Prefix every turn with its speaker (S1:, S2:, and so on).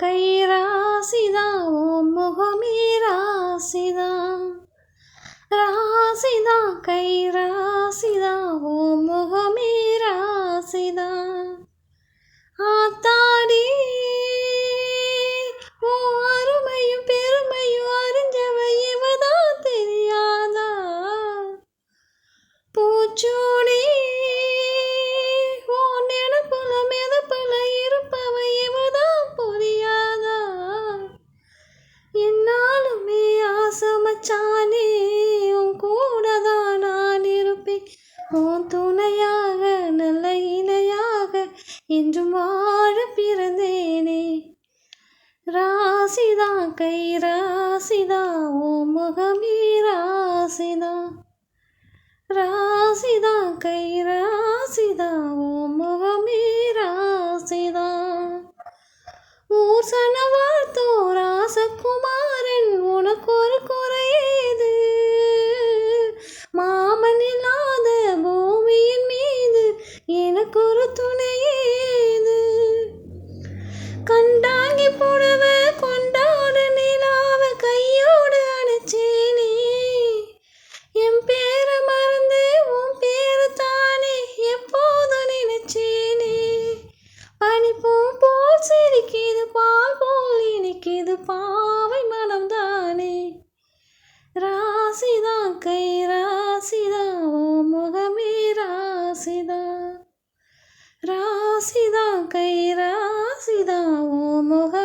S1: கை ராசிதா ஓம் முகமே ராசிதா ராசிதா கை ராசிதா ஓம் முகமே ராசிதா ஆத்தாடி ஓ அருமையும் பெருமையும் அறிஞ்சவை இவதான் தெரியாதா? பூச்சோடி ஆசமச்சானே உன் கூட தான் நான் இருப்பேன். உன் துணையாக நல்ல இணையாக என்றும் வாழ பிறந்தேனே. ராசிதா கை ராசிதா ஓ முகமே ராசிதா ராசிதா கை ராசிதா ஓ முகமே ராசிதா ஊர் சனவாழ்த்தோ ராசகுமாரன் உனக்கு பாவை மனம் தானே? ராசிதா கை ராசிதா ஓ முகமே ராசிதா. ராசிதா கை ராசிதா ஓ முக